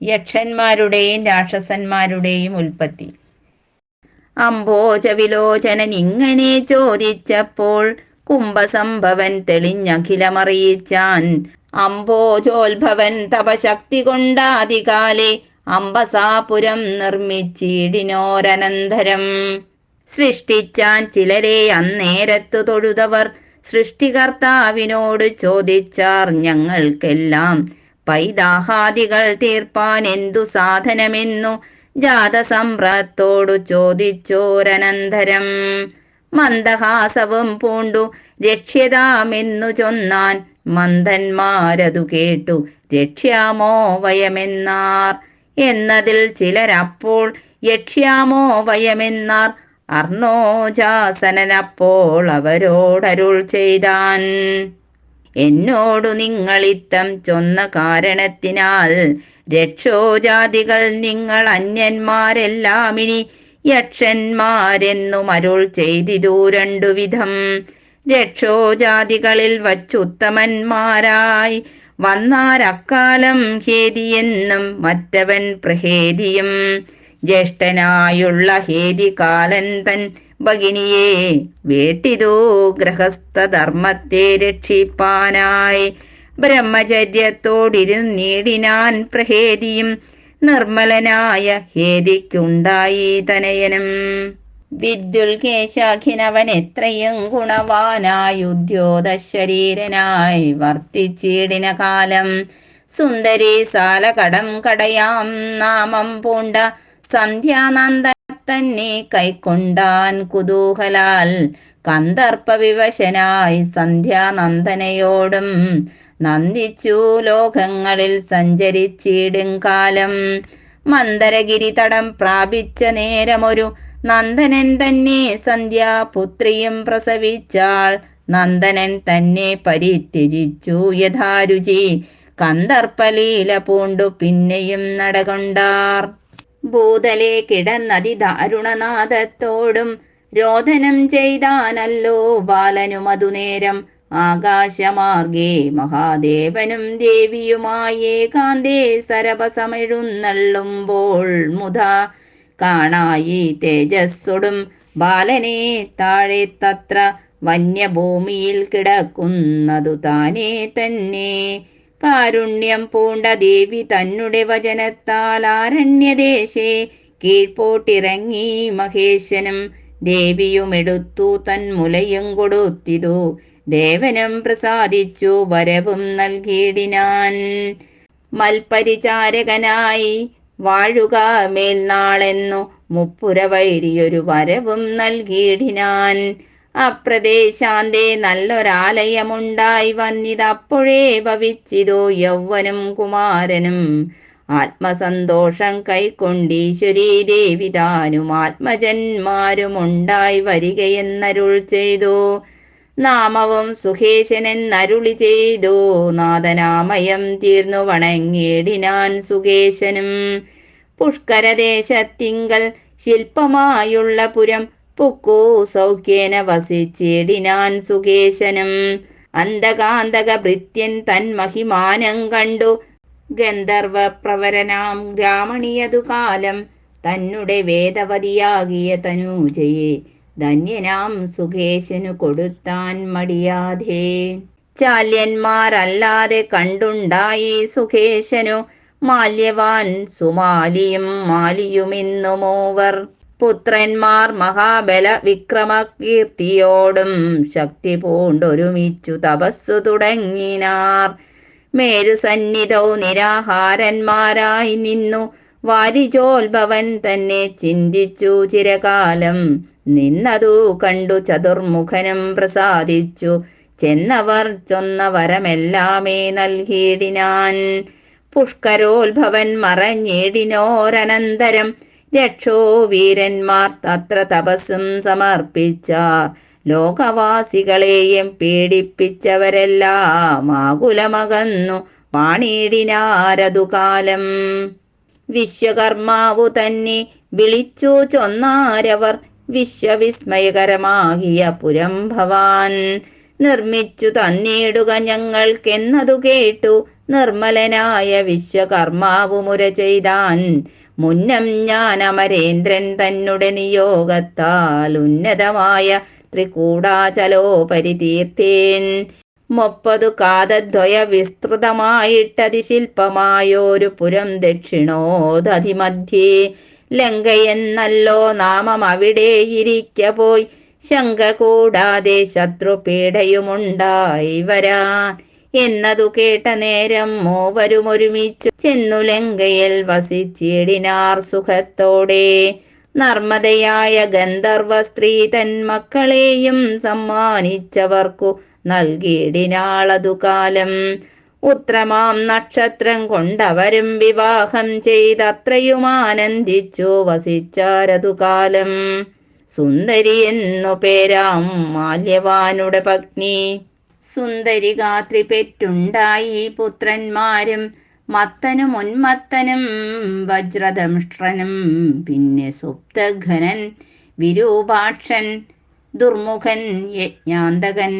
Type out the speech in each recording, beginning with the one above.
യക്ഷന്മാരുടെയും രാക്ഷസന്മാരുടെയും ഉൽപ്പത്തി. അംബോജ വിലോചനൻ ഇങ്ങനെ ചോദിച്ചപ്പോൾ കുംഭസംഭവൻ തെളിഞ്ഞഖിലമറിയിച്ചാൻ അംബോജോത്ഭവൻ തപശക്തി കൊണ്ടാതികാലെ അംബസാപുരം നിർമ്മിച്ചിടിനോരനന്തരം. സൃഷ്ടിച്ചാൻ ചിലരെ അന്നേരത്തു തൊഴുതവർ സൃഷ്ടികർത്താവിനോട് ചോദിച്ചാർ ഞങ്ങൾക്കെല്ലാം പൈതാഹാദികൾ തീർപ്പാൻ എന്തു സാധനമെന്നു ജാതസമ്പ്രത്തോടു ചോദിച്ചോരനന്തരം. മന്ദഹാസവും പൂണ്ടു രക്ഷ്യതാമെന്നു ചൊന്നാൻ മന്ദന്മാരതു കേട്ടു രക്ഷ്യാമോ വയമെന്നാർ. എന്നതിൽ ചിലരപ്പോൾ യക്ഷ്യാമോ വയമെന്നാർ. അർണോജാസനപ്പോൾ അവരോടരുൾ ചെയ്താൻ എന്നോടു നിങ്ങളിത്തം ചൊന്ന കാരണത്തിനാൽ രക്ഷോജാതികൾ നിങ്ങൾ അന്യന്മാരെല്ലാമിനി യക്ഷന്മാരെന്നും അരുൾ ചെയ്തിതു രണ്ടു വിധം. രക്ഷോജാതികളിൽ വച്ചുത്തമന്മാരായി വന്നാരക്കാലം ഹേതിയെന്നും മറ്റവൻ പ്രഹേദിയും ജ്യേഷ്ഠനായുള്ള ഹേതികാലൻ തൻ ഭഗിനിയെ വേട്ടിതോ ഗ്രഹസ്ഥധർമ്മത്തെ രക്ഷിപ്പാനായി. ബ്രഹ്മചര്യത്തോടിരുന്നീടിനാൻ പ്രഹേദിയും നിർമ്മലനായ ഹേതിക്കുണ്ടായി തനയനും. വിദ്യുൽകേശാഖിനവൻ എത്രയും ഗുണവാനായി ശരീരനായി വർത്തിച്ചിടിന കാലം. സുന്ദരി സാലകടം കടയാം നാമം പൂണ്ട സന്ധ്യാനന്ദ തന്നെ കൈക്കൊണ്ടാൻ കുതൂഹലാൽ കന്ദർപ്പവിവശനായി സന്ധ്യാനന്ദനയോടും നന്ദിച്ചു ലോകങ്ങളിൽ സഞ്ചരിച്ചിടും കാലം. മന്ദരഗിരി തടം പ്രാപിച്ച നേരമൊരു നന്ദനൻ തന്നെ സന്ധ്യാപുത്രിയും പ്രസവിച്ചാൾ നന്ദനൻ തന്നെ പരിത്യജിച്ചു യഥാരുചി. കന്ദർപ്പലീല പൂണ്ടു പിന്നെയും നടകൊണ്ടാർ. ഭൂതലെ കിടന്നതി ദാരുണനാഥത്തോടും രോധനം ചെയ്താനല്ലോ ബാലനും അതുനേരം ആകാശമാർഗേ മഹാദേവനും ദേവിയുമായി ഏകാന്തേ സരപസമെഴുന്നള്ളുമ്പോൾ മുത കാണായി തേജസ്സൊടും ബാലനെ താഴെ തത്ര വന്യഭൂമിയിൽ കിടക്കുന്നതു താനേ തന്നെ. കാരുണ്യം പൂണ്ട ദേവി തന്നുടെ വചനത്താൽ ആരണ്യദേശേ കീഴ്പോട്ടിറങ്ങി മഹേശനും ദേവിയുമെടുത്തു തന്മുലയും കൊടുത്തിതു. ദേവനം പ്രസാദിച്ചു വരവും നൽകിയിടിനാൻ. മൽപരിചാരകനായി വാഴുക മേൽനാളെന്നു മുപ്പുര വൈരിയൊരു വരവും നൽകിയിടിനാൻ. അപ്രദേശാന്തേ നല്ലൊരാലയമുണ്ടായി വന്നിതപ്പോഴേ ഭവിച്ചിതോ യൗവനും കുമാരനും. ആത്മസന്തോഷം കൈക്കൊണ്ടീശ്വരീ ദേവി താനും ആത്മജന്മാരുമുണ്ടായി വരികയെന്നരുൾ ചെയ്തു. നാമവും സുഖേശനെന്നരുളി ചെയ്തു. നാദനാമയം തീർന്നു വണങ്ങിയിടിനാൻ സുഖേശനും. പുഷ്കരദേശത്തിങ്കൽ ശില്പമായുള്ള പുരം പുക്കു സൗഖ്യേന വസിച്ചിടിനാൻ സുകേശനും. അന്തകാന്തക ഭൃത്യൻ തൻ മഹിമാനം കണ്ടു. ഗന്ധർവ പ്രവരനാം രാമണിയതു കാലം തന്നെ വേദവതിയാകിയ തനൂജയെ ധന്യനാം സുകേശനു കൊടുത്താൻ മടിയാതെ. ചാല്യന്മാരല്ലാതെ കണ്ടുണ്ടായി സുകേശനു. മാല്യവാൻ സുമാലിയും മാലിയുമിന്നു മൂവർ പുത്രന്മാർ മഹാബല വിക്രമകീർത്തിയോടും ശക്തി പൂണ്ടൊരുമിച്ചു തപസ്സു തുടങ്ങിനാർ. മേരുസന്നിധോ നിരാഹാരന്മാരായി നിന്നു. വാരിജോത്ഭവൻ തന്നെ ചിന്തിച്ചു ചിരകാലം. നിന്നതു കണ്ടു ചതുർമുഖനും പ്രസാദിച്ചു. ചെന്നവർ ചൊന്ന വരമെല്ലാമേ നൽകിയിടിനാൻ. പുഷ്കരോത്ഭവൻ മറഞ്ഞിടിനോരനന്തരം രക്ഷോ വീരന്മാർ തത്ര തപസ്സും സമർപ്പിച്ചാർ. ലോകവാസികളെയും പീഡിപ്പിച്ചവരെല്ലാം ആകുലമകന്നു വാണിയിടിനാരതുകാലം വിശ്വകർമാവു തന്നെ വിളിച്ചു ചൊന്നാരവർ വിശ്വവിസ്മയകരമാകിയ പുരം ഭവാൻ. നിർമ്മിച്ചു തന്നിടുക ഞങ്ങൾക്കെന്നതു കേട്ടു നിർമ്മലനായ വിശ്വകർമാവു മുര ചെയ്താൻ. മുന്നം ഞാൻ അമരേന്ദ്രൻ തന്നുടെ നിയോഗത്താൽ ഉന്നതമായ ത്രികൂടാചലോപരി തീർത്തേൻ മുപ്പതു കാതദ്വയ വിസ്തൃതമായിട്ടതിശില്പമായോരു പുരം ദക്ഷിണോദധിമധ്യേ. ലങ്കയെന്നല്ലോ നാമം അവിടെ ഇരിക്ക പോയി ശങ്ക കൂടാതെ ശത്രുപീഡയുമുണ്ടായി വരാൻ. എന്നതു കേട്ട നേരം മൂവരും ഒരുമിച്ചു. ചെന്നു ലങ്കയിൽ വസിച്ചിടിനാർ സുഖത്തോടെ. നർമ്മദയായ ഗന്ധർവ സ്ത്രീ തൻ മക്കളെയും സമ്മാനിച്ചവർക്കു നൽകിയിടിനാളതു കാലം. ഉത്രമാം നക്ഷത്രം കൊണ്ടവരും വിവാഹം ചെയ്തത്രയും ആനന്ദിച്ചു വസിച്ചാരതു കാലം. സുന്ദരി എന്നു പേരാം മാല്യവാനുടെ പത്നി. സുന്ദരി ഗാത്രി പെറ്റുണ്ടായി പുത്രന്മാരും മത്തനും ഉന്മത്തനും വജ്രദംഷ്ട്രനും പിന്നെ സുപ്തഘനൻ വിരൂപാക്ഷൻ ദുർമുഖൻ യജ്ഞാന്തകൻ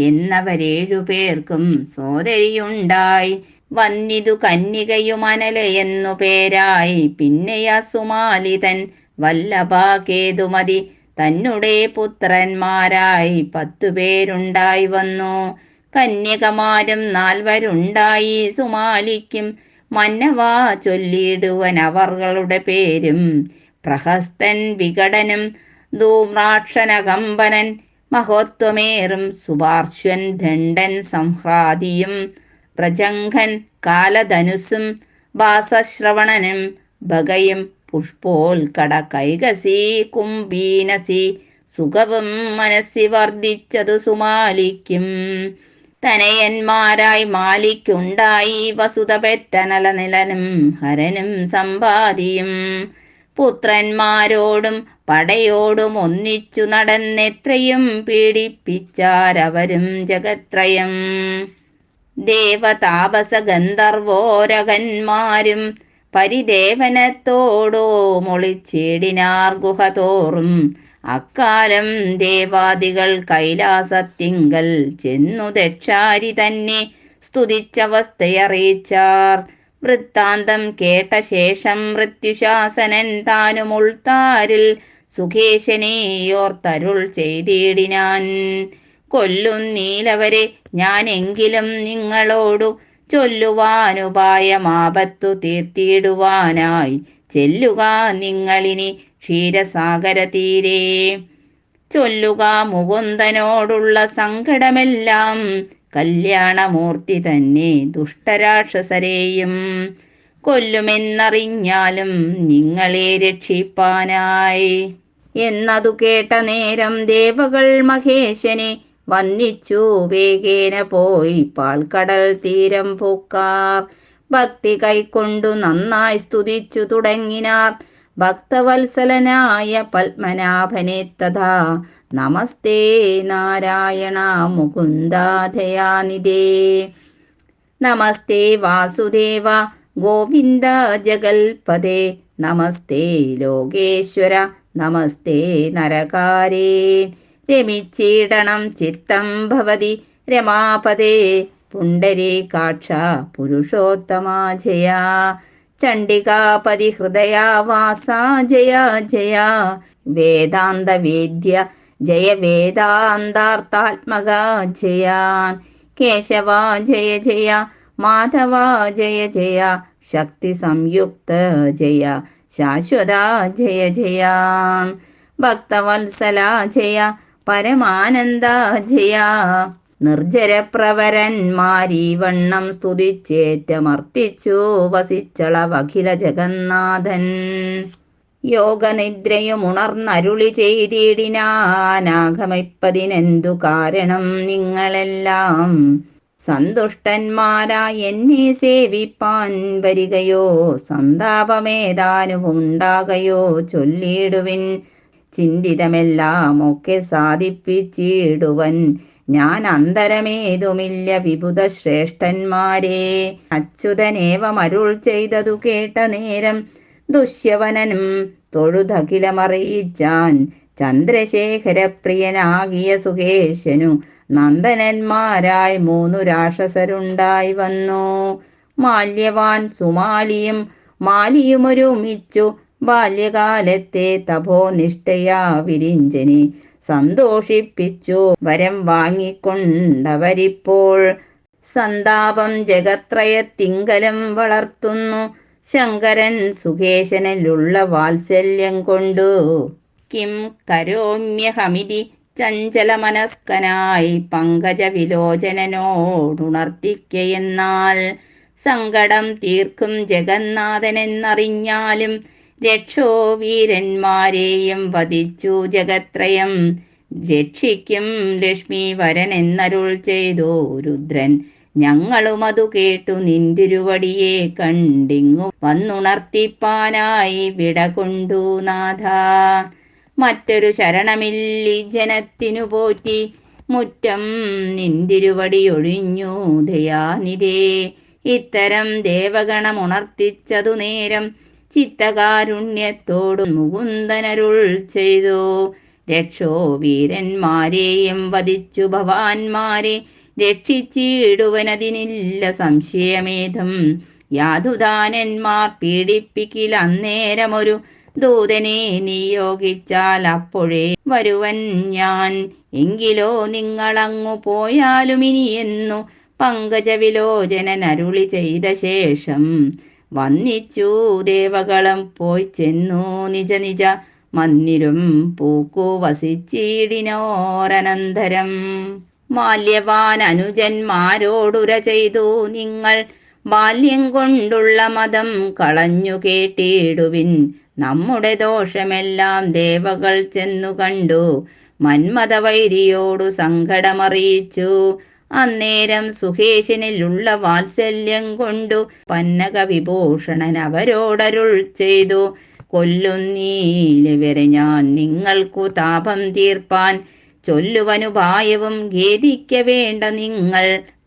എന്നവരേഴുപേർക്കും സോദരിയുണ്ടായി. വന്നിതു കന്യകയുമനലയെന്നു പേരായി. പിന്നെയ സുമാലിതൻ വല്ലഭാകേതുമതി തന്നെ പുത്രന്മാരായി പത്തുപേരുണ്ടായി വന്നു. കന്യകമാരും നാൽവരുണ്ടായി. സുമാലിക്കും മന്നവാ ചൊല്ലിയിടുവൻ അവർകളുടെ പേരും. പ്രഹസ്തൻ വികടനും ധൂമ്രാക്ഷനകമ്പനൻ മഹോത്വമേറും സുപാർശ്വൻ ദണ്ഡൻ സംഹ്രാദിയും പ്രജംഘൻ കാലധനുസും വാസശ്രവണനും ഭഗയും പുഷ്പോൽക്കട കൈകസി കുംഭീനസി സുഖവും മനസ്സി വർദ്ധിച്ചതു സുമാലിക്കും. തനയന്മാരായി മാലിക്കുണ്ടായി വസുത പെറ്റനല നിലനും ഹരനും സമ്പാദിയും. പുത്രന്മാരോടും പടയോടും ഒന്നിച്ചു നടന്നെത്രയും പീഡിപ്പിച്ചാരവരും ജഗത്രയം. ദേവതാപസ ഗന്ധർവോരകന്മാരും പരിദേവനത്തോടോ മൊളിച്ചിടിനാർ ഗുഹ തോറും. അക്കാലം ദേവാദികൾ കൈലാസത്തിങ്കൽ ചെന്നു ദക്ഷാരി തന്നെ സ്തുതിച്ചവസ്ഥയറിയിച്ചാർ. വൃത്താന്തം കേട്ട ശേഷം മൃത്യുശാസനൻ താനും ഉൾത്താരിൽ സുഖേശനെയോർത്തരുൾ ചെയ്തിടിനാൻ. കൊല്ലുന്നീലവരെ ഞാനെങ്കിലും നിങ്ങളോടു ചൊല്ലുവാനുപായമാപത്തു തീർത്തിയിടുവാനായി. ചെല്ലുക നിങ്ങളിനി ക്ഷീരസാഗര തീരെ ചൊല്ലുക മുകുന്ദനോടുള്ള സങ്കടമെല്ലാം കല്യാണമൂർത്തി തന്നെ ദുഷ്ടരാക്ഷസരെയും. കൊല്ലുമെന്നറിഞ്ഞാലും നിങ്ങളെ രക്ഷിപ്പാനായി. എന്നതു കേട്ട നേരം ദേവകൾ മഹേശനെ വന്നിച്ചു വേഗേന പോയി പാൽക്കടൽ തീരം പൂക്കാർ. ഭക്തി കൈക്കൊണ്ടു നന്നായി സ്തുതിച്ചു തുടങ്ങിനാർ. ഭക്തവത്സലനായ പത്മനാഭനെ തഥാ. നമസ്തേ നാരായണ മുകുന്ദാധയാനിധേ നമസ്തേ വാസുദേവ ഗോവിന്ദ ജഗൽപദേ നമസ്തേ ലോകേശ്വര. നമസ്തേ നരകാരേ. രമിച്ചീടണം ചിത്തം ഭവതി. രമാപതേ പുണ്ടരീകാക്ഷ പുരുഷോത്തമാ ജയ ചണ്ഡികാപതി ഹൃദയാവാസ ജയ ജയ. വേദാന്ത വേദ്യ ജയ. വേദാന്താർത്ഥാത്മക ജയ കേശവ ജയ ജയ. മാധവ ജയ ജയ. ശക്തി സംയുക്ത ജയ. ശാശ്വത ജയ ജയ. ഭക്തവത്സല ജയ. പരമാനന്ദ നിർജര പ്രവരന്മാരി വണ്ണം സ്തുതിച്ചേറ്റമർത്തിച്ചു വസിച്ചളവഖില ജഗന്നാഥൻ. യോഗനിദ്രയും ഉണർന്നരുളി ചെയ്തിടിനാനാഗമിപ്പതിനെന്തു കാരണം നിങ്ങളെല്ലാം? സന്തുഷ്ടന്മാരായി എന്നെ സേവിപ്പാൻ വരികയോ? സന്താപമേതാനും ഉണ്ടാകയോ ചൊല്ലിയിടുവിൻ ചിന്തിതമെല്ലാം ഒക്കെ സാധിപ്പിച്ചിടുവൻ. ഞാൻ അന്തരമേതുമില്ല വിഭുത ശ്രേഷ്ഠന്മാരെ അച്യുതനേവമരുൾ ചെയ്തതു കേട്ട നേരം ദുഷ്യവനനും തൊഴുതകിലമറിയിച്ചാൻ ചന്ദ്രശേഖരപ്രിയനാകിയ സുകേശനു നന്ദനന്മാരായി മൂന്നു രാക്ഷസരുണ്ടായി വന്നു. മാല്യവാൻ സുമാലിയും മാലിയുമൊരുമിച്ചു ബാല്യകാലത്തെ തപോനിഷ്ഠയാ വിരിഞ്ചനെ. സന്തോഷിപ്പിച്ചു വരം വാങ്ങിക്കൊണ്ടവരിപ്പോൾ. സന്താപം ജഗത്രയത്തിങ്കലം വളർത്തുന്നു. ശങ്കരൻ സുഖേശനിലുള്ള വാത്സല്യം കൊണ്ടു. കിം കരോമ്യഹമിതി ചഞ്ചലമനസ്കനായി പങ്കജ വിലോചനനോടുണർത്തിക്കയെന്നാൽ സങ്കടം തീർക്കും ജഗന്നാഥനെന്നറിഞ്ഞാലും രക്ഷോ വീരന്മാരെയും വധിച്ചു ജഗത്രയം. രക്ഷിക്കും ലക്ഷ്മി വരൻ എന്നരുൾ ചെയ്തു രുദ്രൻ. ഞങ്ങളും അതു കേട്ടു നിന്തിരുവടിയെ കണ്ടിങ്ങു വന്നുണർത്തിപ്പാനായി വിട കൊണ്ടു നാഥ. മറ്റൊരു ശരണമില്ലി ജനത്തിനു പോറ്റി മുറ്റം നിന്തിരുവടി ഒഴിഞ്ഞു ദയാനിരേ ഇത്തരം ദേവഗണമുണർത്തിച്ചതു നേരം ചിത്തകാരുണ്യത്തോടു മുകുന്ദനരുൾ ചെയ്തു. രക്ഷോ വീരന്മാരെയും വധിച്ചു ഭവാന്മാരെ രക്ഷിച്ചിടുവനതിനില്ല സംശയമേധം യാതുദാനന്മാർ പീഡിപ്പിക്കിൽ അന്നേരമൊരു ദൂതനെ നിയോഗിച്ചാൽ അപ്പോഴേ വരുവൻ ഞാൻ. എങ്കിലോ നിങ്ങളങ്ങു പോയാലും ഇനിയെന്നു പങ്കജവിലോചനൻ ചെയ്ത ശേഷം വന്നിച്ചു ദേവകളം പോയി ചെന്നു നിജ നിജ മന്നിരും പൂക്കു വസിച്ചിടിനോരനന്തരം. മാല്യവാൻ അനുജന്മാരോടുര ചെയ്തു നിങ്ങൾ ബാല്യം കൊണ്ടുള്ള മതം കളഞ്ഞു കേട്ടിടുവിൻ. നമ്മുടെ ദോഷമെല്ലാം ദേവകൾ ചെന്നു കണ്ടു. മന്മഥവൈരിയോടു സങ്കടമറിയിച്ചു. അന്നേരം സുഹേശനിലുള്ള വാത്സല്യം കൊണ്ടു പന്നക വിഭൂഷണൻ അവരോടരുൾ ചെയ്തു. കൊല്ലുന്നീലിവരെ ഞാൻ നിങ്ങൾക്കു താപം തീർപ്പാൻ ചൊല്ലുവനുപായവും ഖേദിക്ക വേണ്ട നിങ്ങൾ.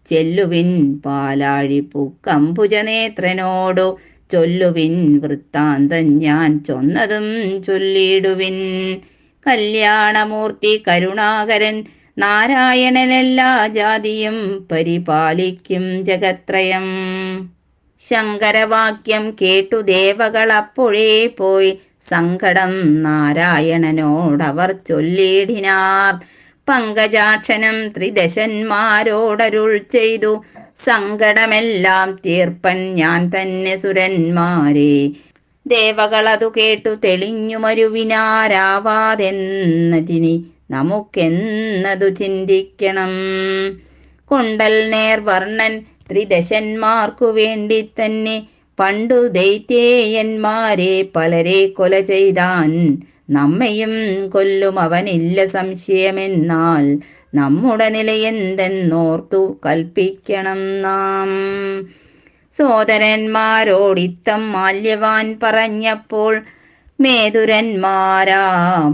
ചെല്ലുവിൻ പാലാഴി പൂക്കംഭുജനേത്രനോടു ചൊല്ലുവിൻ വൃത്താന്തം ഞാൻ ചൊന്നതും ചൊല്ലിടുവിൻ. കല്യാണമൂർത്തി കരുണാകരൻ നാരായണനെല്ലാ ജാതിയും പരിപാലിക്കും ജഗത്രയം. ശങ്കരവാക്യം കേട്ടു ദേവകൾ അപ്പോഴേ പോയി. സങ്കടം നാരായണനോടവർ ചൊല്ലിടിനാർ. പങ്കജാക്ഷനം ത്രിദശന്മാരോടരുൾ ചെയ്തു. സങ്കടമെല്ലാം തീർപ്പൻ ഞാൻ തന്നെ സുരന്മാരെ. ദേവകളതു കേട്ടു തെളിഞ്ഞു മരുവിനാരാവാതെന്നതിനി നമുക്കെന്നതു ചിന്തിക്കണം. കൊണ്ടൽ നേർ വർണൻ ത്രിദശന്മാർക്കു വേണ്ടി തന്നെ പണ്ടു ദൈത്യേയന്മാരെ പലരെ കൊല ചെയ്താൻ നമ്മയും കൊല്ലും അവനില്ല സംശയമെന്നാൽ നമ്മുടെ നിലയെന്തെന്നോർത്തു കൽപ്പിക്കണം നാം. സോദരന്മാരോടിത്തം മാല്യവാൻ പറഞ്ഞപ്പോൾ മേതുരന്മാരാ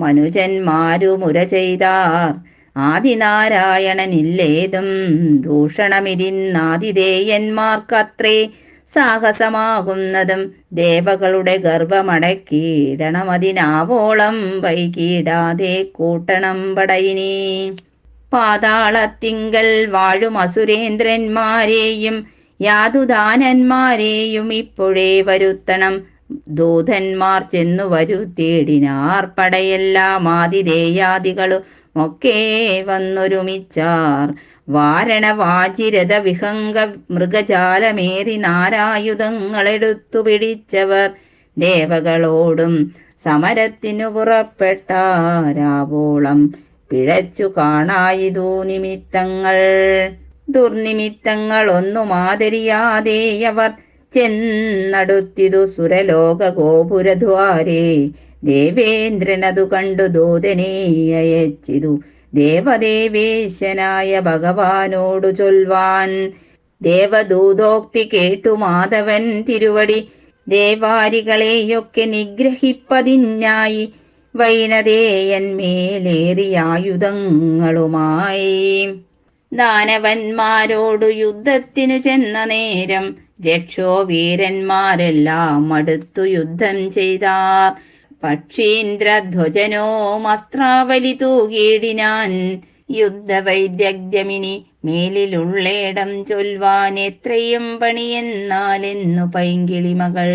മനുജന്മാരുമുര ചെയ്താർ. ആദിനാരായണനില്ലേതും ദൂഷണമിരിന്നാതിദേയന്മാർക്കത്രേ സാഹസമാകുന്നതും ദേവകളുടെ ഗർഭമടക്കിയിടണമതിനാവോളം വൈകിടാതെ കൂട്ടണം പടയിനി. പാതാളത്തിങ്കൽ വാഴും അസുരേന്ദ്രന്മാരെയും യാതുദാനന്മാരെയും ഇപ്പോഴേ വരുത്തണം. ദൂതന്മാർ ചെന്നു വരുത്തിയിടിനാർ പടയെല്ലാം ആതിരേയാദികളും ഒക്കെ വന്നൊരുമിച്ചാർ. വാരണവാചിരത വിഹംഗ മൃഗജാലമേറി നാരായുധങ്ങളെടുത്തു പിടിച്ചവർ ദേവകളോടും സമരത്തിനു പുറപ്പെട്ടാരാവോളം. പിഴച്ചു കാണായിതു നിമിത്തങ്ങൾ. ദുർനിമിത്തങ്ങൾ ഒന്നും മാതരിയാതെയവർ ചെന്നടുത്തിതു സുരലോക ഗോപുരദ്വാരേ ദേവേന്ദ്രനതു കണ്ടു ദൂതനെ അയച്ചിതു. ദേവദേവേശനായ ഭഗവാനോടു ചൊൽവാൻ. ദേവദൂതോക്തി കേട്ടു മാധവൻ തിരുവടി. ദേവാരികളെയൊക്കെ നിഗ്രഹിപ്പതിനായി വൈനതേയന്മേലേറിയായുധങ്ങളുമായി ദാനവന്മാരോടു യുദ്ധത്തിനു ചെന്ന നേരം രക്ഷോ വീരന്മാരെല്ലാം അടുത്തു യുദ്ധം ചെയ്താർ പക്ഷീന്ദ്രധ്വജനോ മസ്ത്രാവലി തൂകിയിടിനാൻ. യുദ്ധവൈദ്യഗ്യമിനി മേലിലുള്ളേടം ചൊൽവാൻ എത്രയും പണിയെന്നാലെന്നു പൈങ്കിളി മകൾ